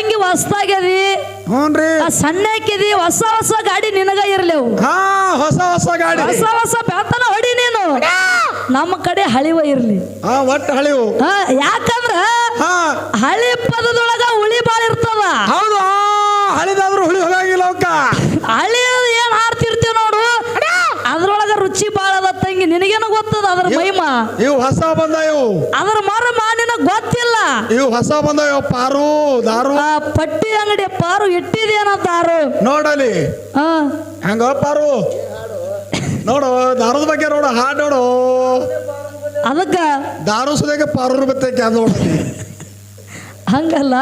ತಂಗಿ ಹೊಸ್ದಾಗ್ಯದಿ. ಹ್ಞೂನ್ರಿ ಆ ಸಣ್ಣಕ್ಕಿದಿ ಹೊಸ ಹೊಸ ಗಾಡಿ ನಿನಗ ಇರ್ಲೇವು ಹಾ ಹೊಸ ಹೊಸ ಗಾಡಿ. ಹೊಸ ಹೊಸ ಬೆಳ್ತನ ಹೊಡಿ ನೀನು. ನಮ್ಮ ಕಡೆ ಹಳಿವ ಇರ್ಲಿ. ಹಾ ಒಟ್ಟು ಹಳಿವು. ಹಾ ಯಾಕಂದ್ರ ಹಾ. ಹಳಿ ಪದದೊಳಗ ಹುಳಿ ಬಾಳ ಇರ್ತದ. ಹೌದು ಆ, ಹಳಿದಾದ್ರೂ ಹುಳಿ ಹೋಗಂಗಿಲ್ಲ ಅವಕ್ಕ. ಹಳಿ ಏನ್ ಹಾಡ್ತಿರ್ತೀವಿ ನೋಡು. ಅದ್ರೊಳಗ ರುಚಿ ಬಾಳ ಅದ ತಂಗಿ ನಿನಗೇನು ಗೊತ್ತದ? ಅದ್ರ ಮಹಿಮ? ಇವು ಹೊಸ ಬಂದ ಇವು ಅದ್ರ ಮರ ಮಾನಿನ ಗೊತ್ತಿಲ್ಲ. ಇವು ಹೊಸ ಬಂದ ಇವು ಪಾರು ದಾರು. ಆ ಪಟ್ಟಿ ಅಂಗಡಿ ಪಾರು ಇಟ್ಟಿದೇನ ದಾರು. ನೋಡಲಿ. ಹಾ ಹೆಂಗ ಪಾರು? ನೋಡು ದಾರದ ಬಗ್ಗೆ ನೋಡು ಹಾಡು ನೋಡು. ಅದಕ್ಕ ದಾರು ಸುದಾಗ ಪಾರು ಬತ್ತೈತಿ ಅದು ನೋಡಲಿ ಹಂಗಲ್ಲ.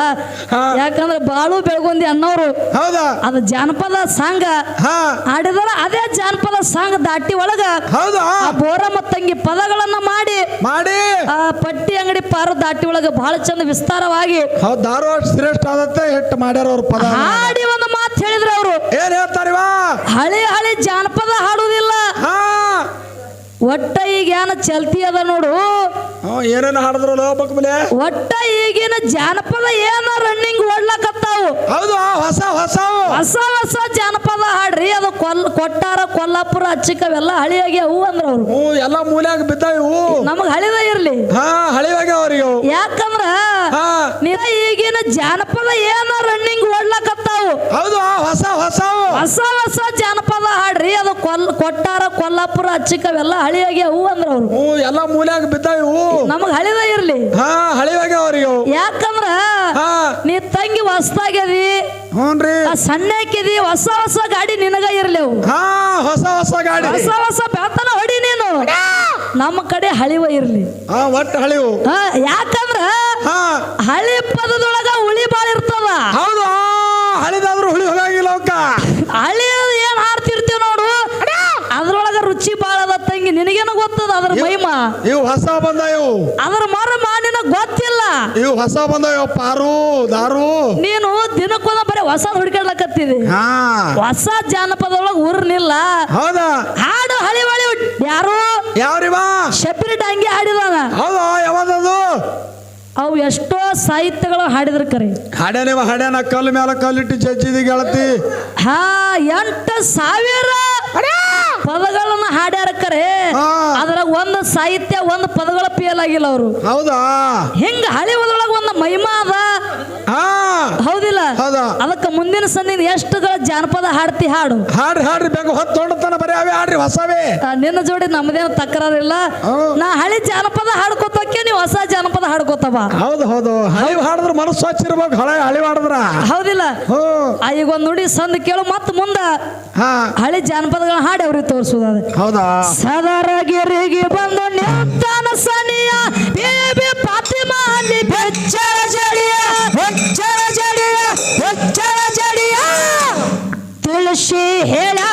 ಯಾಕಂದ್ರೆ ಬಾಳು ಬೆಳಗೊಂದಿ ಅನ್ನೋರು. ಹೌದಾ? ಅದು ಜಾನಪದ ಸಾಂಗ. ಹಾ. ಆಡಿದಾರ ಅದೇ ಜಾನಪದ ಸಾಂಗ್ ದಾಟಿ ಒಳಗ. ಹೌದಾ? ಆ ಬೋರ ತಂಗಿ ಪದಗಳನ್ನ ಮಾಡಿ. ಮಾಡಿ. ಆ ಪಟ್ಟಿ ಅಂಗಡಿ ಪಾರ ದಾಟಿ ಒಳಗ ಬಹಳ ಚಂದ ವಿಸ್ತಾರವಾಗಿ. ಅಷ್ಟು ಶ್ರೇಷ್ಠ ಆದಂತೆ ಹಿಟ್ ಮಾಡ್ಯಾರ ಅವ್ರ ಪದ. ಹಾಡಿ ಒಂದು ಮಾತು ಹೇಳಿದ್ರು ಅವರು. ಏನ್ ಹೇಳ್ತಾರಿವಾ ಹಳಿ ಹಳಿ ಜಾನಪದ ಹಾಡುವುದಿಲ್ಲ ಹಾ. ಒಟ್ಟ ಈಗ ಏನ ಚಲ್ತಿ ಅದ ನೋಡು. ಏನೇನು ಬಕ್ಮಲೆ ಒಟ್ಟ ಈಗಿನ ಜಾನಪದ ಏನ ರನ್ನಿಂಗ್ ಹೌದು ಆ ಹೊಸ ಹೊಸ. ಹೊಸ ಹೊಸ ಜಾನಪದ ಹಾಡ್ರಿ. ಅದು ಕೊಲ್ ಕೊಟ್ಟಾರ ಕೊಲ್ಲಾಪುರ ಅಚ್ಚಿಕವೆಲ್ಲ ಹಳಿಯಾಗಿ ಹೂ ಅಂದ್ರ ಅವ್ರು. ಹ್ಞೂ ಎಲ್ಲ ಮೂಲ್ಯಾಗ ಬಿದ್ದಾವ ನಮಗ್ ಹಳಿದ ಇರ್ಲಿ. ಹಾ ಹಳಿವಾಗ ಅವ್ರಿಗೆ ಅವು ಯಾಕಂದ್ರ ಹಾ. ನೀ ಈಗಿನ ಜಾನಪದ ಏನ ರನ್ನಿಂಗ್ ಓಡ್ಲಕತ್ತಾವು. ಹೌದು ಆ ಹೊಸ ಹೊಸ. ಹೊಸ ಹೊಸ ಜಾನಪದ ಹಾಡ್ರಿ. ಅದು ಕೊಲ್ ಕೊಟ್ಟಾರ ಕೊಲ್ಲಾಪುರ ಅಚ್ಚಿಕವೆಲ್ಲ ಹಳಿಯಾಗಿ ಹೂ ಅಂದ್ರ ಅವ್ರು. ಹ್ಞೂ ಎಲ್ಲ ಮೂಲ್ಯಾಗ ಬಿದ್ದಾವ ನಮಗ್ ಹಳಿದ ಇರ್ಲಿ. ಹಾ ಹಳಿವಾಗ ಅವ್ರಿಗೆ ಅವು ನೀ ತಂಗಿ ಹೊಸ್ದಾಗ್ಯದಿ ಹ್ಞೂನ್ರಿ ಸಣ್ಣಕ್ಕಿದಿ ಹೊಸ ಹೊಸ ಗಾಡಿ ನಿನಗ ಇರ್ಲೇವು. ಹಾ ಹೊಸ ಹೊಸ ಗಾಡಿ. ಹೊಸ ಹೊಸ ಬ್ಯಾತನ ಹೊಡಿ ನೀನು. ನಮ್ಮ ಕಡೆ ಹಳಿವ ಇರ್ಲಿ. ಹಾ ಒಟ್ಟು ಹಳಿವು. ಹಾ ಯಾಕಂದ್ರ ಹಾ. ಹಳಿ ಪದದೊಳಗ ಹುಳಿ ಬಾಳ ಇರ್ತದ. ಹೌದು ಹಳಿದಾದ್ರೂ ಹುಳಿ ಹೋಗಂಗಿಲ್ಲ ಅವಕ್ಕ. ಹಳಿ ಏನ್ ಹಾಡ್ತಿರ್ತೀವಿ ನೋಡು. ಅದ್ರೊಳಗ ರುಚಿ ಬಾಳ ಅದ ತಂಗಿ. ನಿನಗೇನು ಗೊತ್ತದ ಅದ್ರ ಮಹಿಮ? ಇವು ಹೊಸ ಬಂದ ಇವು. ಅದ್ರ ಮರ ಮಾನಿನ ಗೊತ್ತಿಲ್ಲ ಇವು ಹೊಸ ಬಂದ ಇವು ಪಾರು ದಾರು. ನೀನು ದಿನಕ್ಕೊಂದ ಬರೀ ಹೊಸ ಹುಡ್ಕಾಡ್ಲಕತ್ತಿದಿ. ಹಾ. ಹೊಸ ಜಾನಪದೊಳಗ ಊರ್ನಿಲ್ಲ ಹೌದಾ? ಹಾಡು ಹಳಿ ಯಾರು? ಯಾವ್ರಿವಾ? ಶಬರಿ ಡಂಗಿ ಹಾಡಿದಾನ ಹೌದಾ? ಯಾವ್ದದು? ಅವು ಎಷ್ಟೋ ಸಾಹಿತ್ಯಗಳು ಹಾಡಿದ್ರ ಕರೆ. ಹಾಡ್ಯಾನಿವ ಹಾಡ್ಯಾನ ಕಲ್ಲು ಮೇಲೆ ಕಲ್ಲಿಟ್ಟು ಜಜ್ಜಿದಿ ಗೆಳತಿ. ಹಾ ಎಂಟು ಸಾವಿರ ಪದಗಳನ್ನ ಹಾಡ್ಯಾರ ಕರೆ. ಅದ್ರಾಗ ಒಂದು ಸಾಹಿತ್ಯ ಒಂದು ಪದಗಳ ಫೇಲ್ ಆಗಿಲ್ಲ ಅವರು. ಹೌದಾ? ಹಿಂಗ ಹಳೆ ಒಳಗ ಒಂದು ಮಹಿಮಾ ಅದ. ಹೌದಿಲ್ಲ? ಹೌದಾ? ಅದಕ್ಕ ಮುಂದಿನ ಸಂದಿನ ಎಷ್ಟುಗಳ ಜಾನಪದ ಹಾಡ್ತಿ ಹಾಡು. ಹಾಡ್ರಿ ಹಾಡ್ರಿ ಬೇಗ ಹೊತ್ತು ತೊಗೊಂಡತನ ಬರೀ ಅವೇ ಹಾಡ್ರಿ ಹೊಸವೇ. ನಿನ್ನ ಜೋಡಿ ನಮ್ದೇನು ತಕರಾರಿಲ್ಲ. ನಾ ಹಳೆ ಜಾನಪದ ಹಾಡ್ಕೋತಕ್ಕೆ ನೀವು ಹೊಸ ಜಾನಪದ ಹಾಡ್ಕೋತವ. ಹೌದು ಹೌದು. ಹಳಿ ಹಾಡಿದ್ರ ಮನಸ್ಸು ಸ್ವಚ್ಛ ಇರ್ಬೇಕು. ಹಳೆ ಹಳಿ ಹಾಡಿದ್ರ. ಹೌದಿಲ್ಲ? ಆ, ಈಗ ಒಂದ್ ನುಡಿ ಸಂದ್ ಕೇಳು ಮತ್ತ ಮುಂದ. ಹಾ. ಹಳಿ ಜಾನಪದಗಳ ಹಾಡಿ ಅವ್ರಿಗೆ ತೋರಿಸುದ ಹೌದಾ? ಸದರಗಿರಿಗೆ ಬಂದು ನಿಂತಾನ ಸನಿಯ ಬೇಬಿ ಫಾತಿಮಾ ಅಲ್ಲಿ ಬೆಚ್ಚರ ಜಡಿಯ ಬೆಚ್ಚರ ಜಡಿಯ ಬೆಚ್ಚರ ಜಡಿಯ. ತುಳಸಿ ಹೇಳಾಳ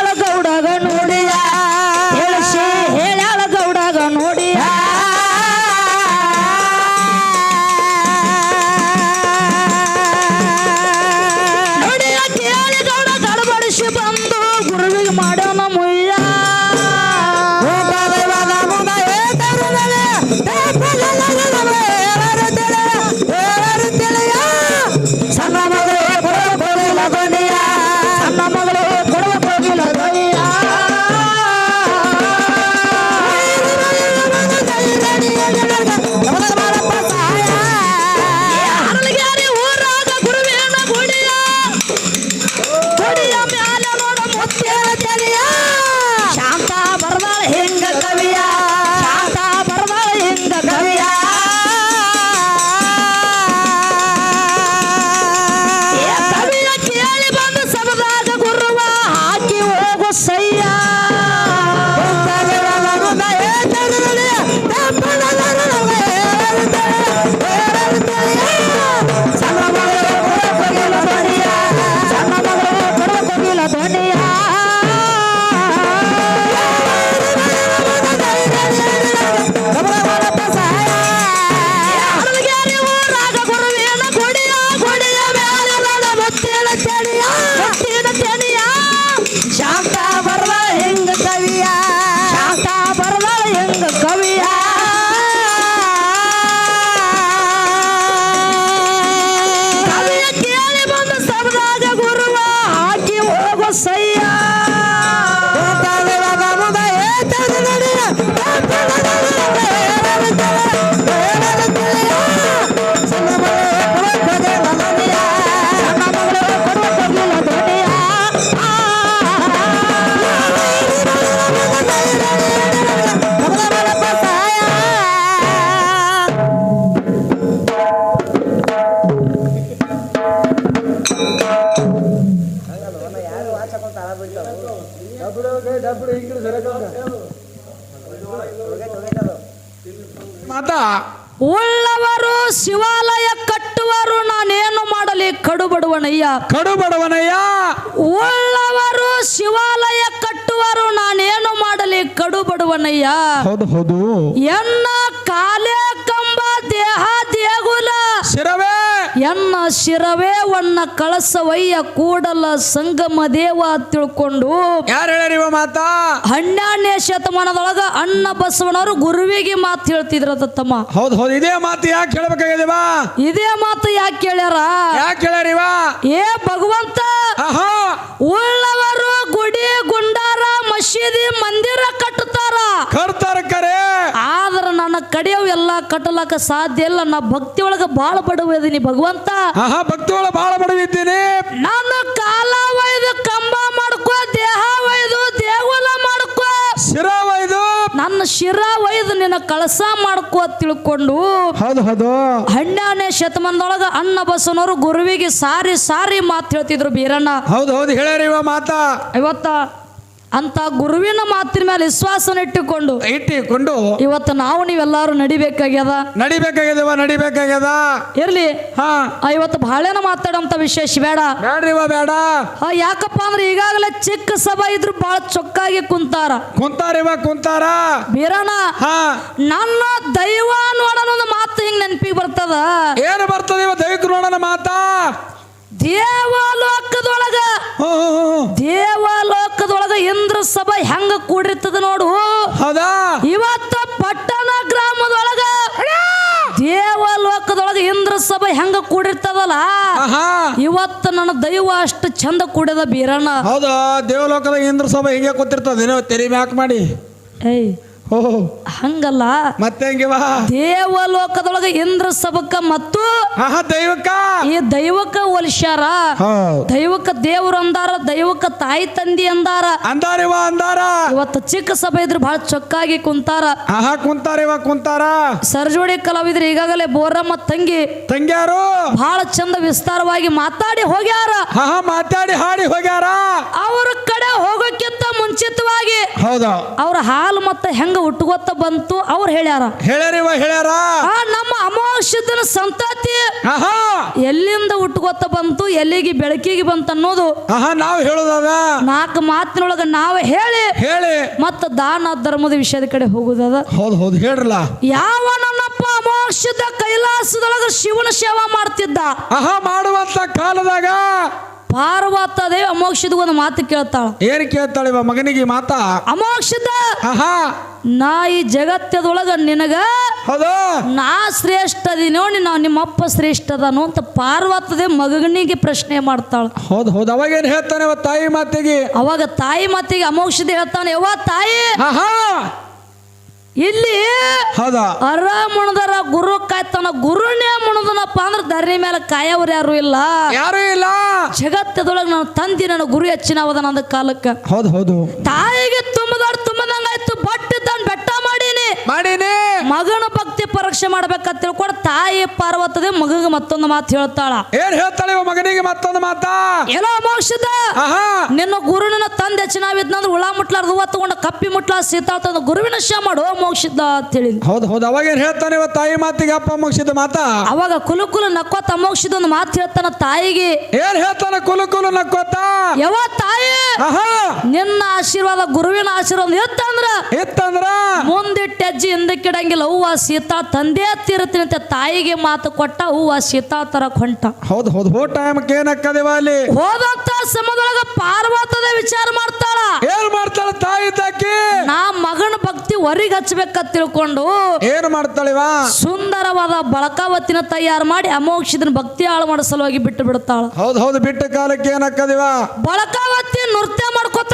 ಮಾತಾ. ಉಳ್ಳವರು ಶಿವಾಲಯ ಕಟ್ಟುವರು ನಾನೇನು ಮಾಡಲಿ? ಕಡುಬಡವನಯ್ಯ ಬಡವನಯ್ಯ. ಕಡು ಬಡವನಯ್ಯ. ಉಳ್ಳವರು ಶಿವಾಲಯ ಕಟ್ಟುವರು ನಾನೇನು ಮಾಡಲಿ? ಕಡುಬಡವನಯ್ಯ ಹೌದು ಹೌದು. ಎನ್ನ ಕಾಲೇ ಕಂಬ ದೇಹ ದೇಗುಲ. ಶಿರವೇ ಎನ್ನ ಶಿರವೇ ಒನ್ನ ಕಳಸವಯ್ಯ ಕೂಡಲ ಸಂಗಮ ದೇವ ತಿಳ್ಕೊಂಡು ಯಾರು ಹೇಳ್ಯಾರಿವ ಮಾತಾ? ಹನ್ನೆರಡನೇ ಶತಮಾನದೊಳಗ ಅಣ್ಣ ಬಸವನವರು ಗುರುವಿಗೆ ಮಾತು ಹೇಳ್ತಿದ್ರ ತಮ್ಮ. ಹೌದು ಹೌದು ಇದೇ ಮಾತು ಯಾಕೆ ಹೇಳ್ಬೇಕಾಗಿದೀವ ಇದೇ ಮಾತು ಯಾಕೆ ಕೇಳ್ಯಾರ ಯಾಕೆ ಹೇಳ್ಯಾರಿವ ಏ ಭಗವಂತ! ಉಳ್ಳವರು ಗುಡಿ ಗುಂಡಾರ ಮಸೀದಿ ಮಂದಿರ ಕಟ್ಟುತ್ತಾರ ಕಡಿಯವು ಎಲ್ಲ ಕಟ್ಟಲಾಕ ಸಾಧ್ಯ ಇಲ್ಲ. ನಾ ಭಕ್ತಿ ಒಳಗ ಬಾಳ ಬಡವಿದೀನಿ ಭಗವಂತ. ಆಹಾ ಭಕ್ತಿ ಒಳಗ ಬಾಳ ಬಡವಿದ್ದೀನಿ ನಾನು ಕಾಲ ಒಯ್ದು ಕಂಬ ಮಾಡ್ಕೋ ದೇಹ ಒಯ್ದು ದೇಗುಲ ಮಾಡ್ಕೋ. ಶಿರ ಒಯ್ದು? ನನ್ನ ಶಿರ ಒಯ್ದು ನಿನ್ನ ಕಳಸ ಮಾಡ್ಕೋ ತಿಳ್ಕೊಂಡು ಹೌದು ಹೌದು. ಹನ್ನೆರಡನೇ ಶತಮಾನದೊಳಗ ಅಣ್ಣ ಬಸವನವರು ಗುರುವಿಗೆ ಸಾರಿ ಸಾರಿ ಮಾತು ಹೇಳ್ತಿದ್ರು ಬೀರಣ್ಣ. ಹೌದು ಹೌದು. ಹೇಳ್ಯಾರಿವ ಮಾತಾ. ಇವತ್ತ ಅಂತ ಗುರುವಿನ ಮಾತಿನ ಮೇಲೆ ವಿಶ್ವಾಸನ ಇಟ್ಟುಕೊಂಡು ಇಟ್ಟುಕೊಂಡು ಇವತ್ತು ನಾವು ನೀವೆಲ್ಲರೂ ನಡಿಬೇಕಾಗ್ಯದ? ನಡಿಬೇಕಾಗ್ಯದವ ನಡಿಬೇಕಾಗ್ಯದ. ಇರ್ಲಿ. ಹಾ. ಇವತ್ತು ಬಾಳೆನ ಮಾತಾಡಂತ ವಿಶೇಷ ಬೇಡ. ಬೇಡ್ರಿವ ಬೇಡ. ಯಾಕಪ್ಪ ಅಂದ್ರೆ ಈಗಾಗಲೇ ಚಿಕ್ಕ ಸಭಾ ಇದ್ರು ಬಹಳ ಚೊಕ್ಕಾಗಿ ಕುಂತಾರ. ಕುಂತಾರಿವ ಕುಂತಾರ. ಬೀರಣ ಹಾ. ನನ್ನ ದೈವ ನೋಡೋಣ ಒಂದು ಮಾತು ಹಿಂಗ್ ನೆನಪಿಗೆ ಬರ್ತದ? ಏನು ಬರ್ತದಿವ ದೈವಿಕ ನೋಡೋಣ ಮಾತಾ? ದೇವಲೋಕದೊಳಗ. ದೇವಲೋಕದೊಳಗ ಇಂದ್ರ ಸಭಾ ಹೆಂಗ ಕೂಡಿರ್ತದ ನೋಡು. ಹೌದಾ? ಇವತ್ತ ಪಟ್ಟಣ ಗ್ರಾಮದೊಳಗ ದೇವಲೋಕದೊಳಗ ಇಂದ್ರ ಸಭೆ ಹೆಂಗ ಕೂಡಿರ್ತದಲ್ಲ ಇವತ್ತು ನನ್ನ ದೈವ ಅಷ್ಟು ಚಂದ ಕೂಡದ ಬೀರಣ್ಣ. ಹೌದಾ? ದೇವಲೋಕದ ಇಂದ್ರ ಸಭೆ ಹಿಂಗೆ ಕೂತಿರ್ತದ? ಏನೋ ತೆರಿ ಮ್ಯಾಕ್ ಮಾಡಿ. ಏಯ್ ಹಂಗಲ್ಲ. ಮತ್ತೆ ದೇವ ದೇವಲೋಕದೊಳಗ ಇಂದ್ರ ಸಭಕ್ಕ ಮತ್ತು ಆಹಾ ದೈವಕ್ಕ. ಈ ದೈವಕ್ಕ ಒಲಿಸ್ಯಾರ ದೈವಕ ದೈವಕ್ಕ ದೇವ್ರು ಅಂದಾರ ದೈವಕ್ಕ ತಾಯಿ ತಂದಿ ಅಂದಾರ. ಅಂದಾರಿವ ಅಂದಾರ. ಇವತ್ತು ಚಿಕ್ಕ ಸಭೆ ಇದ್ರೆ ಬಹಳ ಚೊಕ್ಕಾಗಿ ಕುಂತಾರ. ಕುಂತಾರ ಕುಂತಾರಿವ ಕುಂತಾರ. ಸರ್ಜೋಡಿ ಕಲಾವಿದ್ರು ಈಗಾಗಲೇ ಬೋರಮ್ಮ ತಂಗಿ ತಂಗ್ಯಾರು. ಬಹಳ ಚಂದ ವಿಸ್ತಾರವಾಗಿ ಮಾತಾಡಿ ಹೋಗ್ಯಾರ. ಆಹಾ ಮಾತಾಡಿ ಹಾಡಿ ಹೋಗ್ಯಾರ. ಅವ್ರ ಕಡೆ ಹೋಗೋಕ್ಕಿಂತ ಮುಂಚಿತವಾಗಿ ಹೌದಾ? ಅವ್ರ ಹಾಲು ಮತ್ತೆ ಹೆಂಗ ಹುಟ್ಟುಗೊತ್ತ ಬಂತು ಅವ್ರು ಹೇಳ್ಯಾರ. ಹೇಳ್ಯಾರಿವ ಹೇಳ್ಯಾರ? ಆ ನಮ್ಮ ಅಮಾವಾಸ್ಯದನ ಸಂತತಿ ಆಹಾ! ಎಲ್ಲಿಂದ ಹುಟ್ಟುಗೊತ್ತ ಬಂತು ಎಲ್ಲಿಗೆ ಬೆಳಕಿಗೆ ಬಂತು ಅನ್ನೋದು ಆಹಾ ನಾವು ಹೇಳುದದ? ನಾಲ್ಕು ಮಾತಿನೊಳಗ ನಾವು ಹೇಳಿ ಹೇಳಿ. ಮತ್ತ ದಾನ ಧರ್ಮದ ವಿಷಯದ ಕಡೆ ಹೋಗುದದ. ಹೌದು ಹೌದು ಹೇಳ್ರಲ್ಲ. ಯಾವ ನನ್ನಪ್ಪ ಅಮಾವಾಸ್ಯದ ಕೈಲಾಸದೊಳಗ ಶಿವನ ಸೇವಾ ಮಾಡ್ತಿದ್ದ? ಆಹಾ ಮಾಡುವಂತ ಕಾಲದಾಗ ಪಾರ್ವತ ದೇವಿ ಅಮೋಕ್ಷದ ಒಂದು ಮಾತು ಕೇಳ್ತಾಳ. ಏನ್ ಕೇಳ್ತಾಳಿವ ಮಗನಿಗೆ ಈ ಮಾತಾ? ಅಮೋಕ್ಷದ ಆಹಾ. ನಾ ಈ ಜಗತ್ತದೊಳಗ ನಿನಗ ಹೌದು. ನಾ ಶ್ರೇಷ್ಠ ಅದೀನೋ ನಾವು ನಿಮ್ಮಪ್ಪ ಶ್ರೇಷ್ಠ ಅದನು ಅಂತ ಪಾರ್ವತದೆ ಮಗನಿಗೆ ಪ್ರಶ್ನೆ ಮಾಡ್ತಾಳ. ಹೌದು ಹೌದು. ಅವಾಗ ಏನ್ ಹೇಳ್ತಾನೆ ಅವ ತಾಯಿ ಮಾತಿಗೆ? ಅವಾಗ ತಾಯಿ ಮಾತಿಗೆ ಅಮೋಕ್ಷದ ಹೇಳ್ತಾನೆ ಯವ್ವ ತಾಯಿ! ಆಹಾ. ಇಲ್ಲಿ ಹೌದಾ? ಅರ ಮುಣದರ ಗುರು ಕಾಯ್ತಾನ ಗುರುನೇ ಮುಣದನಪ್ಪ ಅಂದ್ರೆ ಧರಣಿ ಮೇಲೆ ಕಾಯವ್ರು ಯಾರು ಇಲ್ಲ. ಯಾರು ಇಲ್ಲ. ಜಗತ್ತದೊಳಗೆ ನಾನು ತಂದಿ ನನ್ನ ಗುರು ಹೆಚ್ಚಿನವದ ನಂದ ಕಾಲಕ್ಕ. ಹೌದು ಹೌದು. ತಾಯಿಗೆ ತುಂಬದಾಡ್ ಬೆಟ್ಟ ಮಾಡೀನಿ. ಮಗನ ಭಕ್ತಿ ಪರೀಕ್ಷೆ ಮಾಡ್ಬೇಕಂತ ತಿಳ್ಕೊಂಡು ತಾಯಿ ಪಾರ್ವತದೆ ಮಗಗೆ ಮತ್ತೊಂದು ಮಾತು ಹೇಳ್ತಾಳ. ಏನ್ ಹೇಳ್ತಾಳೆ ಇವ ಮಗನಿಗೆ ಮತ್ತೊಂದು ಮಾತಾ? ಎಲ್ಲ ಮೋಕ್ಷದ ಅಹಾ ನಿನ್ನ ಗುರುವಿನ ತಂದೆ ಚೆನ್ನಾಗಿದ್ನಂದ್ರೆ ಹುಳ ಮುಟ್ಲಾರ್ದು ಹೂವ ತಗೊಂಡು ಕಪ್ಪಿ ಮುಟ್ಲಾ ಸೀತಾ ತಂದು ಗುರುವಿನ ಶ ಮಾಡು ಮೋಕ್ಷದ ಅಂತ ಹೇಳಿ. ಹೌದು ಅವಾಗ ಏನ್ ಹೇಳ್ತಾನೆ ಇವ ತಾಯಿ ಮಾತಿಗೆ ಅಪ್ಪ ಮೋಕ್ಷದ ಮಾತಾ? ಅವಾಗ ಕುಲು ಕುಲು ನಕ್ಕೋತ ಮೋಕ್ಷದ ಒಂದು ಮಾತು ಹೇಳ್ತಾನ ತಾಯಿಗೆ. ಏನ್ ಹೇಳ್ತಾನೆ ಕುಲು ಕುಲು ನಕ್ಕೋತ ಯಾವ ತಾಯಿ ನಿನ್ನ ಆಶೀರ್ವಾದ ಗುರುವಿನ ಆಶೀರ್ವಾದ ಇತ್ತಂದ್ರ? ಇತ್ತಂದ್ರ? ಮುಂದಿಟ್ಟ ಹೆಜ್ಜೆ ಹಿಂದಕ್ಕಿಡಂಗಿಲ್ಲ ಹೂವ ಸೀತಾ ತಂದೆ ಅಂತ ತಾಯಿಗೆ ಮಾತು ಕೊಟ್ಟ ಹೂವ ಸೀತಾ ತರ ಹೊಂಟ. ಹೌದು ಹೌದು ಹೋ ಟೈಮ್ಗೆ ಏನಕ್ಕದಿವ ಅಲ್ಲಿ? ಹೋದಂತ ಸಮಯದೊಳಗ ಪಾರ್ವತದ ವಿಚಾರ ಮಾಡ್ತಾಳ. ಏನ್ ಮಾಡ್ತಾಳ ತಾಯಿ ತಾಕಿ? ನಾ ಮಗನ ಭಕ್ತಿ ಹೊರಗೆ ಹಚ್ಬೇಕಂತ ತಿಳ್ಕೊಂಡು ಏನ್ ಮಾಡ್ತಾಳಿವ? ಸುಂದರವಾದ ಬಳಕಾವತಿನ ತಯಾರು ಮಾಡಿ ಅಮೋಕ್ಷದನ ಭಕ್ತಿ ಹಾಳು ಮಾಡೋ ಸಲುವಾಗಿ ಬಿಟ್ಟು ಬಿಡ್ತಾಳ. ಹೌದು ಹೌದು ಬಿಟ್ಟ ಕಾಲಕ್ಕೆ ಏನಕ್ಕದಿವ ಬಳಕಾವತಿ ನೃತ್ಯ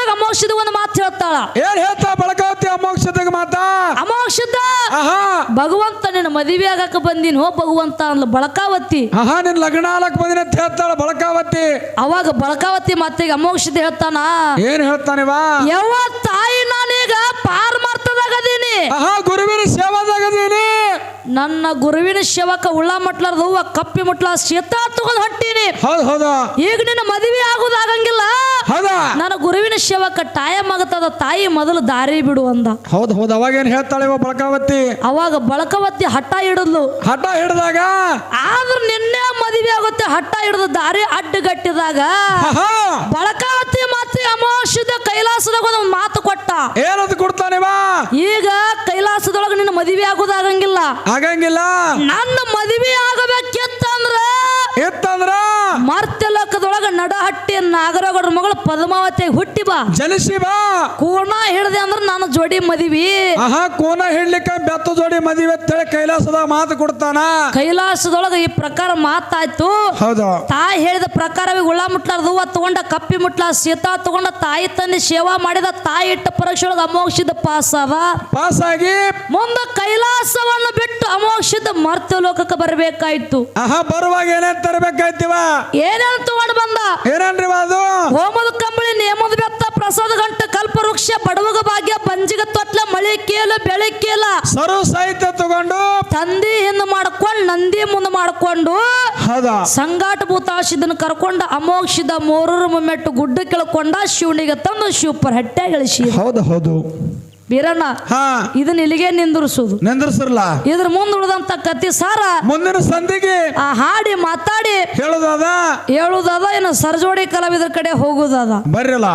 ಮಾಡ್ಕೊತಾಗ ಅಮೋಕ್ಷದ ಒಂದು ಮಾತು ಹೇಳ್ತಾಳ. ಏನ್ ಹೇಳ್ತಾ ಬಳಕಾವತಿ ಅಮೋಕ್ಷದ ಮಾತಾ? ಅಮೋಕ್ಷದ? ಭಗವಂತ ನಿನ್ನ ಮದುವೆ ಆಗಕ್ಕೆ ಬಂದಿನ ಹೋ ಭಗವಂತ ಅಂದ್ಲ ಬಳಕಾವತಿ. ಆಹಾ ನಿನ್ ಲಗ್ನ ಆಲಕ್ ಬಂದಿನ ಅಂತ ಹೇಳ್ತಾಳ ಬಳಕಾವತಿ. ಅವಾಗ ಬಳಕಾವತಿ ಮಾತಿಗೆ ಅಮೋಕ್ಷದ ಹೇಳ್ತಾನ? ಏನ್ ಹೇಳ್ತಾನಿವ ಯಾವ ತಾಯಿ ನಾನೀಗ ಪಾರ್ ಮಾಡ್ತದಾಗದೀನಿ ಆಹಾ ಗುರುವಿನ ಸೇವಾದಾಗದೀನಿ ನನ್ನ ಗುರುವಿನ ಶವಕ ಉಳ್ಳ ಮಟ್ಲಾರ್ದು ಕಪ್ಪಿ ಮುಟ್ಲ ಶೀತ ತಗೊಂಡ್ ಹೊಟ್ಟಿನಿ ಹೌದು ಹೌದು. ಈಗ ನಿನ್ನ ಮದುವೆ ಆಗೋದಾಗಂಗಿಲ್ಲ. ನನ್ನ ಗುರುವಿನ ಸೇವಕ ಟೈಮ್ ಆಗತ್ತದ ತಾಯಿ ಮೊದಲು ದಾರಿ ಬಿಡು ಅಂದ. ಹೌದು ಹೌದು. ಅವಾಗ ಏನ್ ಹೇಳ್ತಾಳೆ ಬಳಕಾವತಿ? ಅವಾಗ ಬಳಕಾವತಿ ಹಠ ಹಿಡಿದ್ಲು. ಹಠ ಹಿಡಿದಾಗ? ಆದ್ರೂ ನಿನ್ನೆ ಮದುವೆ ಆಗುತ್ತೆ ಹಠ ಹಿಡಿದು ದಾರಿ ಅಡ್ಡಗಟ್ಟಿದಾಗ ಬಳಕಾವತಿ ಮತ್ತೆ ಅಮಾವಾಸ್ಯದ ಕೈಲಾಸದಾಗ ಒಂದು ಮಾತು ಕೊಟ್ಟ. ಏನದು ಕೊಡ್ತಾನೆ ಈಗ ಕೈಲಾಸದೊಳಗೆ ನಿನ್ನ ಮದುವೆ ಆಗೋದಾಗಂಗಿಲ್ಲ. ಆಗಂಗಿಲ್ಲ. ನನ್ನ ಮದುವೆ ಆಗಬೇಕಿತ್ತಂದ್ರ ಇತ್ತಂದ್ರ ಮರ್ತ್ಯ ಲೋಕದೊಳಗ ನಡಹಟ್ಟಿ ನಾಗರಗೌಡ ಮಗಳು ಪದ್ಮಾವತಿ ಹುಟ್ಟಿ ಬಾ. ಜನಿಸಿ ಬಾ. ಕೋಣ ಹಿಡ್ದೆ ಅಂದ್ರ ನಾನು ಜೋಡಿ ಮದಿವಿ. ಆಹಾ ಕೋನ ಹಿಡ್ಲಿಕ್ಕ ಬೆತ್ತ ಜೋಡಿ ಮದುವೆ ಅಂತೇಳಿ ಕೈಲಾಸದ ಮಾತು ಕೊಡ್ತಾನ. ಕೈಲಾಸದೊಳಗ ಈ ಪ್ರಕಾರ ಮಾತಾಯ್ತು. ಹೌದು. ತಾಯಿ ಹೇಳಿದ ಪ್ರಕಾರವೇ ಉಳ್ಳ ಮುಟ್ಲಾರ ಹೂವ ತಗೊಂಡ ಕಪ್ಪಿ ಮುಟ್ಲ ಸೀತಾ ತಗೊಂಡ ತಾಯಿ ತಂದೆ ಸೇವಾ ಮಾಡಿದ ತಾಯಿ ಇಟ್ಟ ಪರೀಕ್ಷೆ ಒಳಗ ಅಮೋಕ್ಷದ ಪಾಸ್ ಅವ ಪಾಸ್ ಆಗಿ. ಮುಂದೆ ಕೈಲಾಸವನ್ನು ಬಿಟ್ಟು ಅಮೋಕ್ಷದ ಮರ್ತ್ಯ ಲೋಕಕ್ಕೆ ಬರಬೇಕಾಯ್ತು. ಆಹಾ ಬರುವಾಗ ಏನೇನ್ ತರಬೇಕಾಯ್ತಿವ? ಏನೇನು ತಗೊಂಡು ಬಂದ? ಏನೇನ್ರಿ ಅದು? ಹೋಮದ ಕಂಬಳಿ ನೇಮದ ಬೆತ್ತ ಪ್ರಸಾದ ಗಂಟ ಕಲ್ಪ ವೃಕ್ಷ ಬಡವಗ ಭಾಗ್ಯ ಬಂಜಿಗ ತೊಟ್ಲ ಮಳೆ ಕೇಲ ಬೆಳೆ ಕೇಲ. ಸರು ಸಾಹಿತ್ಯ ತಗೊಂಡು? ತಂದಿ ಹಿಂದ ಮಾಡ್ಕೊಂಡು ನಂದಿ ಮುಂದೆ ಮಾಡ್ಕೊಂಡು ಹೌದಾ? ಸಂಗಾಟ ಭೂತಾಶಿದನ ಕರ್ಕೊಂಡ ಅಮೋಕ್ಷಿದ ಮೂರರ ಮೆಟ್ಟು ಗುಡ್ಡ ಕೆಳ್ಕೊಂಡ ಶಿವನಿಗೆ ತಂದು ಶಿವಪರ ಹಟ್ಟೆ ಗಳಿಸಿ ಹೌದು ಹೌದು. ಬೀರಣ್ಣ ಹಾ. ಇದನ್ನ ಇಲ್ಲಿಗೆ ನಿಂದಿರಿಸುದು. ನಿಂದ್ರಸಿರ್ಲ? ಇದ್ರ ಮುಂದೆ ಉಳಿದಂತ ಕತ್ತಿ ಸಾರ ಮುಂದಿನ ಸಂಧಿಗೆ ಆ ಹಾಡಿ ಮಾತಾಡಿ ಹೇಳುದದ? ಹೇಳುದದ ಇನ್ನು ಸರ್ಜೋಡಿ ಕಲಾವಿದ್ರ ಕಡೆ ಹೋಗುದಾದ. ಬರ್ರಲ್ಲ.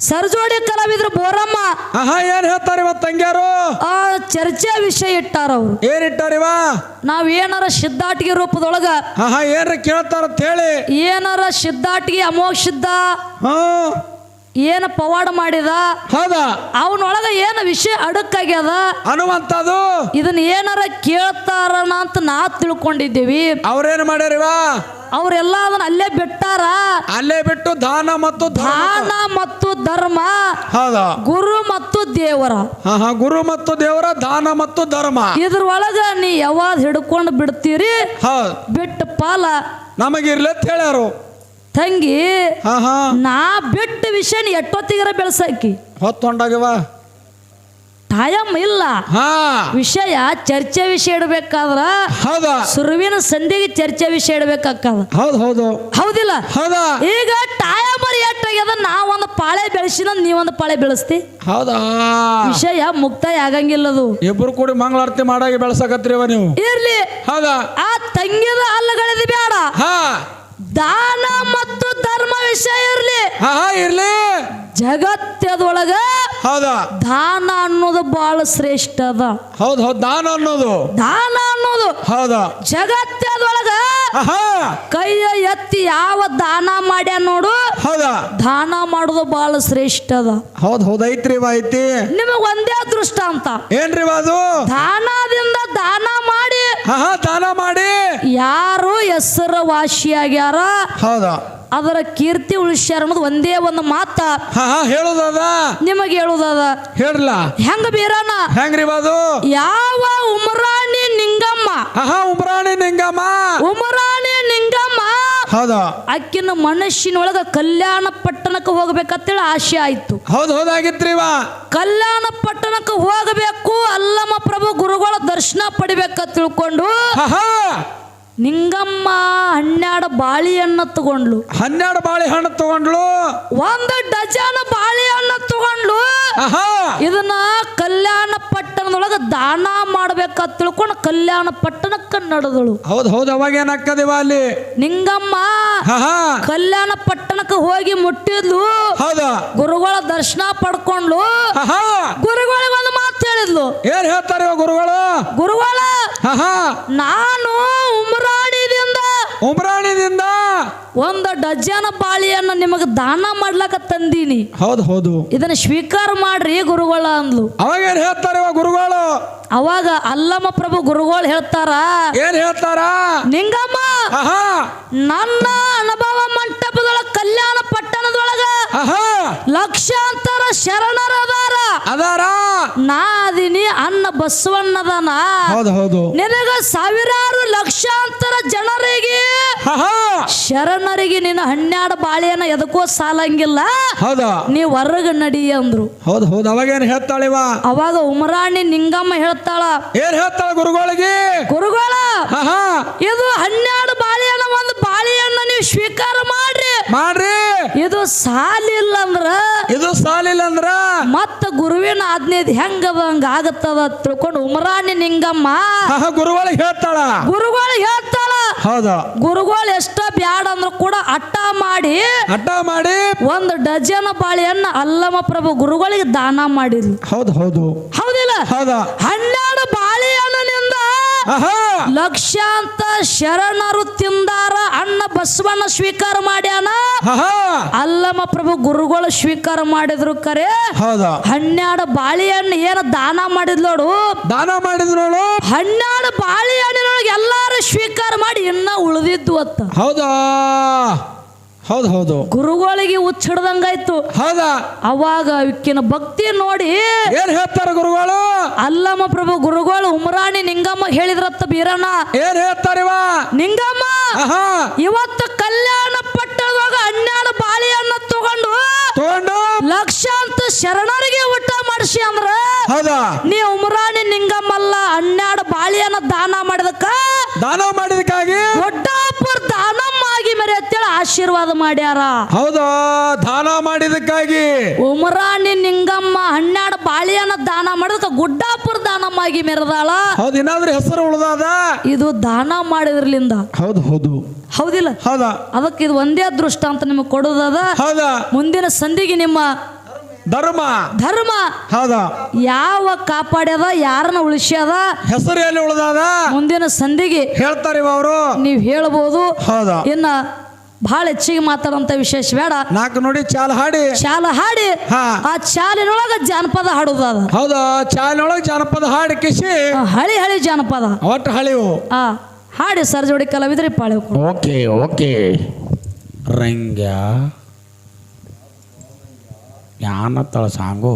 ಸರ್ಜೋಡಿ ಕಲಾವಿದ್ರು ಬೋರಮ್ಮ ಆಹಾ ಏನ್ ಹೇಳ್ತಾರ ಇವತ್ ತಂಗ್ಯಾರು? ಆ ಚರ್ಚೆ ವಿಷಯ ಇಟ್ಟಾರ ಅವ್ರು. ಏನ್ ಇಟ್ಟಾರಿವ ನಾವ್ ಏನಾರ ಸಿದ್ಧಾಟಿಗೆ ರೂಪದೊಳಗ ಆಹಾ ಏನ್ರ ಕೇಳ್ತಾರ ಅಂತ ಹೇಳಿ. ಏನಾರ ಸಿದ್ಧಾಟಿಗೆ ಅಮೋಕ್ಷಿದ್ದ ಹ್ಮ್. ಏನ ಪವಾಡ ಮಾಡಿದ? ಹೌದ? ಅವನೊಳಗ ಏನ ವಿಷಯ ಅಡಕ್ಕಾಗ್ಯದ ಅನ್ನುವಂಥದ್ದು. ಇದನ್ನ ಏನಾರ ಕೇಳ್ತಾರನ ಅಂತ ನಾ ತಿಳ್ಕೊಂಡಿದ್ದೀವಿ. ಅವ್ರೇನ್ ಮಾಡ್ಯಾರಿವ? ಅವರೆಲ್ಲ ಅದನ್ನ ಅಲ್ಲೇ ಬಿಟ್ಟಾರ? ಅಲ್ಲೇ ಬಿಟ್ಟು ದಾನ ಮತ್ತು ದಾನ ಮತ್ತು ಧರ್ಮ ಹೌದಾ? ಗುರು ಮತ್ತು ದೇವರ. ಗುರು ಮತ್ತು ದೇವರ ದಾನ ಮತ್ತು ಧರ್ಮ. ಇದ್ರೊಳಗ ನೀ ಯಾವಾಗ ಹಿಡ್ಕೊಂಡು ಬಿಡ್ತೀರಿ? ಹೌದು. ಬಿಟ್ಟು ಪಾಲ. ನಮಗಿರ್ಲಿ ಅಂತ ಹೇಳ್ಯಾರು. ತಂಗಿ ಹಾ ಹಾ. ನಾ ಬಿಟ್ಟ ವಿಷಯನ ಎಟ್ಟೊತ್ತಿಗರ ಬೆಳೆಸಾಕಿ? ಹೊತ್ತೊಂಡಾಗವ ಟೈಮ್ ಇಲ್ಲ. ವಿಷಯ ಚರ್ಚೆ ವಿಷಯ ಇಡಬೇಕಾದ್ರ ಹೌದಾ. ಸುರುವಿನ ಸಂಧಿಗೆ ಚರ್ಚೆ ವಿಷಯ ಇಡಬೇಕಾಗ್ತದ. ಹೌದು ಹೌದು. ಹೌದಿಲ್ಲ? ಹೌದಾ. ಈಗ ಟೈಮರ್ ಎಷ್ಟಾಗ್ಯದ? ನಾ ಒಂದು ಪಾಳೆ ಬೆಳೆಸಿದ ನೀವೊಂದು ಪಾಳೆ ಬೆಳೆಸ್ತಿ. ಹೌದಾ? ವಿಷಯ ಮುಕ್ತಾಯ ಆಗಂಗಿಲ್ಲದು. ಇಬ್ರು ಕೂಡಿ ಮಂಗಳಾರತಿ ಮಾಡಾಗಿ ಬೆಳ್ಸಕತ್ರಿವ ನೀವು? ಇರ್ಲಿ. ಹೌದಾ? ಆ ತಂಗಿದ ಅಲ್ಲಗಳಿದ ಬೇಡ ಹಾ ದಾನ ಮತ್ತು ಧರ್ಮ ವಿಷಯ ಇರ್ಲಿ ಹಾ ಇರ್ಲಿ. ಜಗತ್ತದೊಳಗ ಹೌದಾ? ದಾನ ಅನ್ನೋದು ಬಹಳ ಶ್ರೇಷ್ಠ ಅದ. ಹೌದು ಹೌದು ದಾನ ಅನ್ನೋದು. ದಾನ ಅನ್ನೋದು. ಹೌದಾ? ಜಗತ್ತದೊಳಗ ಕೈ ಕೈಯ ಎತ್ತಿ ಯಾವ ದಾನ ಮಾಡ್ಯ ನೋಡು. ಹೌದಾ? ದಾನ ಮಾಡೋದು ಬಹಳ ಶ್ರೇಷ್ಠ ಅದ. ಹೌದು ಹೌದು ಐತ್ರಿ ಐತಿ. ನಿಮಗ್ ಒಂದೇ ದೃಷ್ಟ ಅಂತ. ಏನ್ರಿ ಅದು? ದಾನದಿಂದ ದಾನ ಮಾಡಿ ಹಾ ದಾನ ಮಾಡಿ. ಯಾರು ಹೆಸರ ವಾಸಿಯಾಗ್ಯಾರ ಹೌದಾ? ಅದರ ಕೀರ್ತಿ ಉಳಿಸ್ಯಾರ ಅನ್ನೋದು ಒಂದೇ ಒಂದು ಮಾತ. ಹಾ ಹೇಳುದದ? ನಿಮಗೆ ಹೇಳುದದ? ಹೇಳಲ್ಲ. ಹೆಂಗ ಬೀರಣ್ಣ? ಹೆಂಗ್ರಿ ಬಾದು ಯಾವ ಉಮರಾಣಿ ನಿಂಗಮ್ಮ? ಹಾ ಉಮ್ರಾಣಿ ನಿಂಗಮ್ಮ. ಉಮರಾಣಿ ಹೌದಾ. ಅಕ್ಕಿನ ಮನಸ್ಸಿನೊಳಗ ಕಲ್ಯಾಣ ಪಟ್ಟಣಕ್ಕೆ ಹೋಗ್ಬೇಕಂತೇಳಿ ಆಸೆ ಆಯ್ತು. ಹೌದು ಹೌದಾಗಿತ್ರಿ ಇವ. ಕಲ್ಯಾಣ ಪಟ್ಟಣಕ್ಕೆ ಹೋಗಬೇಕು ಅಲ್ಲಮ್ಮ ಪ್ರಭು ಗುರುಗಳ ದರ್ಶನ ಪಡಿಬೇಕಂತ ತಿಳ್ಕೊಂಡು ನಿಂಗಮ್ಮ ಹನ್ನೆರಡು ಬಾಳೆಹಣ್ಣು ತಗೊಂಡ್ಲು ಹನ್ನೆರಡು ಬಾಳೆಹಣ್ಣು ತಗೊಂಡ್ಲು ಒಂದು ಡಜನ್ ಬಾಳೆಹಣ್ಣ ತಗೊಂಡ್ಲು ಆಹಾ ಇದನ್ನ ಕಲ್ಯಾಣ ಪಟ್ಟಣದೊಳಗೆ ದಾನ ಮಾಡ್ಬೇಕಂತ ತಿಳ್ಕೊಂಡು ಕಲ್ಯಾಣ ಪಟ್ಟಣಕ್ಕೆ ನಡೆದಳು ಹೌದು ಹೌದು ಅವಾಗ ಏನಾಗ್ತದೆ ಅಲ್ಲಿ? ನಿಂಗಮ್ಮ ಕಲ್ಯಾಣ ಪಟ್ಟಣಕ್ಕೆ ಹೋಗಿ ಮುಟ್ಟಿದ್ಲು. ಹೌದಾ? ಗುರುಗಳ ದರ್ಶನ ಪಡ್ಕೊಂಡ್ಲು. ಗುರುಗಳಿಗೆ ಒಂದು ಮಾತು ಹೇಳಿದ್ಲು. ಏನ್ ಹೇಳ್ತಾರೆ ಗುರುಗಳು? ಗುರುಗಳ ನಾನು ಉಮ್ರಾಣಿದಿಂದ ಉಮ್ರಾಣಿದಿಂದ ಒಂದು ಡಜನ್ ಬಾಳಿಯನ್ನು ನಿಮಗೆ ದಾನ ಮಾಡ್ಲಕ್ಕ ತಂದೀನಿ. ಹೌದು ಹೌದು. ಇದನ್ನ ಸ್ವೀಕಾರ ಮಾಡ್ರಿ ಗುರುಗಳ ಅಂದ್ಲು. ಅವಾಗ ಏನ್ ಹೇಳ್ತಾರೆ ಗುರುಗಳು? ಅವಾಗ ಅಲ್ಲಮ್ಮ ಪ್ರಭು ಗುರುಗಳು ಹೇಳ್ತಾರ ಏನ್ ಹೇಳ್ತಾರ? ನಿಂಗಮ್ಮ ನನ್ನ ಅನುಭವ ಮಂಟಪದೊಳಗ ಕಲ್ಯಾಣ ಪಟ್ಟಣದೊಳಗ ಲಕ್ಷಾಂತರ ಶರಣರ ಅದಾರ. ಅದಾರ. ನಾ ಅದೀನಿ ಅನ್ನ ಬಸವಣ್ಣದನ. ಹೌದು ಹೌದು. ನಿನಗ ಸಾವಿರಾರು ಲಕ್ಷಾಂತರ ಜನರಿಗೆ ಶರಣರಿಗೆ ನಿನ್ನ ಹನ್ನೆರಡು ಬಾಳೆಯನ್ನ ಎದಕ್ಕೋ ಸಾಲಂಗಿಲ್ಲ. ಹೌದಾ. ನೀ ಹೊರಗ ನಡಿ ಅಂದ್ರು. ಹೌದು ಹೌದು. ಅವಾಗ ಏನ್ ಹೇಳ್ತಾಳಿವ ಅವಾಗ ಉಮರಾಣಿ ನಿಂಗಮ್ಮ ಹೇಳ್ತಾಳ. ಏನ್ ಹೇಳ್ತಾಳ ಗುರುಗಳಿಗೆ? ಗುರುಗಳ ಇದು ಹನ್ನೆರಡು ಬಾಳೆಹಣ್ಣ ಒಂದು ಬಾಳೆಹಣ್ಣ ನೀವು ಸ್ವೀಕಾರ ಮಾಡ್ರಿ ಮಾಡ್ರಿ ಇದು ಸಾಲಿಲ್ಲ ಅಂದ್ರ ಇದು ಸಾಲಿಲ್ಲ ಅಂದ್ರ ಮತ್ತ ಗುರುವಿನ ಆಜ್ಞೆ ಹೆಂಗ ಹಂಗ ಆಗತ್ತದ ತಿಳ್ಕೊಂಡು ಉಮರಾಣಿ ನಿಂಗಮ್ಮ. ಗುರುಗಳಿಗೆ ಹೇಳ್ತಾಳ. ಗುರುಗಳು ಹೇಳ್ತಾಳ. ಹೌದು. ಗುರುಗಳು ಎಷ್ಟ ಬ್ಯಾಡ ಅಂದ್ರು ಕೂಡ ಅಟ್ಟ ಮಾಡಿ ಅಟ್ಟ ಮಾಡಿ ಒಂದು ಡಜನ್ ಬಾಳೆಯನ್ನ ಅಲ್ಲಮ ಪ್ರಭು ಗುರುಗಳಿಗೆ ದಾನ ಮಾಡಿದ್ಲು ಹೌದು ಹೌದು. ಹೌದಿಲ್ಲ? ಹೌದಾ. ಹನ್ನೆರಡು ಬಾಳೆಹಣ್ಣಿನಿಂದ ಆಹಾ ಲಕ್ಷಾಂತ ಶರಣರು ತಿಂದಾರ ಅಣ್ಣ ಬಸವಣ್ಣ ಸ್ವೀಕಾರ ಮಾಡ್ಯಾನ. ಅಲ್ಲಮ್ಮ ಅಲ್ಲಮ ಪ್ರಭು ಗುರುಗಳು ಸ್ವೀಕಾರ ಮಾಡಿದ್ರು ಕರೆ. ಹೌದಾ? ಹನ್ನೆರಡು ಬಾಳೆಹಣ್ಣು ಏನು ದಾನ ಮಾಡಿದ್ಲೋಡು ನೋಡು. ದಾನ ಮಾಡಿದ್ರೋಳು ಹನ್ನೆರಡು ಬಾಳೆಹಣ್ಣಿನೊಳಗೆ ಎಲ್ಲಾರು ಸ್ವೀಕಾರ ಮಾಡಿ ಇನ್ನ ಉಳಿದಿದ್ದು ಅತ್ತ. ಹೌದಾ? ಹೌದು ಹೌದು. ಗುರುಗಳಿಗೆ ಹುಚ್ಚಿಡ್ದಂಗಾಯ್ತು ಹೌದಾ? ಅವಾಗ ಇಕ್ಕಿನ ಭಕ್ತಿ ನೋಡಿ ಏನ್ ಹೇಳ್ತಾರ ಗುರುಗಳು? ಅಲ್ಲಮ್ಮ ಪ್ರಭು ಗುರುಗಳು ಉಮರಾಣಿ ನಿಂಗಮ್ಮ ಹೇಳಿದ್ರತ್ತ ಬೀರಣ್ಣ. ಏನ್ ಹೇಳ್ತಾರಿವ ನಿಂಗಮ್ಮ ಆಹಾ. ಇವತ್ತು ಕಲ್ಯಾಣ ಪಟ್ಟಣದಾಗ ಹನ್ನೆರಡು ಬಾಳೆಹಣ್ಣ ತಗೊಂಡು ತಗೊಂಡು? ಲಕ್ಷಾಂತ ಶರಣರಿಗೆ ಊಟ ಮಾಡಿಸಿ ಅಂದ್ರ ಹೌದಾ? ನೀ ಉಮರಾಣಿ ನಿಂಗಮ್ಮಲ್ಲ ಹನ್ನೆರಡು ಬಾಳಿಯನ್ನ ದಾನ ಮಾಡಿದಕ್ಕ ದಾನ ಮಾಡಿದಕ್ಕಾಗಿ? ದೊಡ್ಡಾಪುರ ದಾನಮ್ಮ ಆಗಿ ಮರಿ ಅಂತೇಳಿ ಆಶೀರ್ವಾದ ಮಾಡ್ಯಾರ. ಹೌದಾ? ದಾನ ಮಾಡಿದಕ್ಕಾಗಿ. ಉಮರಾಣಿ ನಿಂಗಮ್ಮ ಹನ್ನೆರಡು ಬಾಳಿಯನ್ನ ದಾನ ಮಾಡಿದ ಗುಡ್ಡಾಪುರ ದಾನಮ್ಮ ಆಗಿ ಮೆರೆದಾಳ. ಹೌದು ಏನಾದ್ರೂ ಹೆಸರು ಉಳಿದಾದ? ಇದು ದಾನ ಮಾಡಿದ್ರಲಿಂದ ಹೌದು ಹೌದು. ಹೌದಿಲ್ಲ? ಹೌದಾ? ಅದಕ್ಕೆ ಇದು ಒಂದೇ ದೃಷ್ಟ ಅಂತ ನಿಮಗೆ ಕೊಡೋದದ? ಹೌದಾ? ಮುಂದಿನ ಸಂಧಿಗೆ ನಿಮ್ಮ ಧರ್ಮ. ಧರ್ಮ. ಹೌದಾ? ಯಾವ ಕಾಪಾಡ್ಯದ ಯಾರನ್ನ ಉಳಿಸ್ಯದ? ಹೆಸರು ಎಲ್ಲಿ ಉಳಿದಾದ? ಮುಂದಿನ ಸಂಧಿಗೆ ಹೇಳ್ತಾರೆ ಅವರು. ನೀವು ಹೇಳ್ಬೋದು. ಹೌದಾ? ಇನ್ನ ಬಹಳ ಹೆಚ್ಚಿಗೆ ಮಾತಾಡುವಂತ ವಿಶೇಷ ಬೇಡ. ನಾಲ್ಕು ನೋಡಿ ಚಾಲ ಹಾಡಿ. ಚಾಲ ಹಾಡಿ. ಹಾ. ಆ ಚಾಲಿನೊಳಗ ಜಾನಪದ ಹಾಡುದ ಹೌದಾ? ಚಾಲಿನೊಳಗ ಜಾನಪದ ಹಾಡಿ ಕಿಸಿ ಹಳಿ ಹಳಿ ಜಾನಪದ. ಒಟ್ಟು ಹಳಿವು. ಆ ಹಾಡಿ ಸರ್ ಜೋಡಿ ಕಲಾವಿದ್ರಿ ಪಾಳೆ ಓಕೆ ಓಕೆ. ರಂಗ್ಯ. ತಳ ಸಾಂಗು.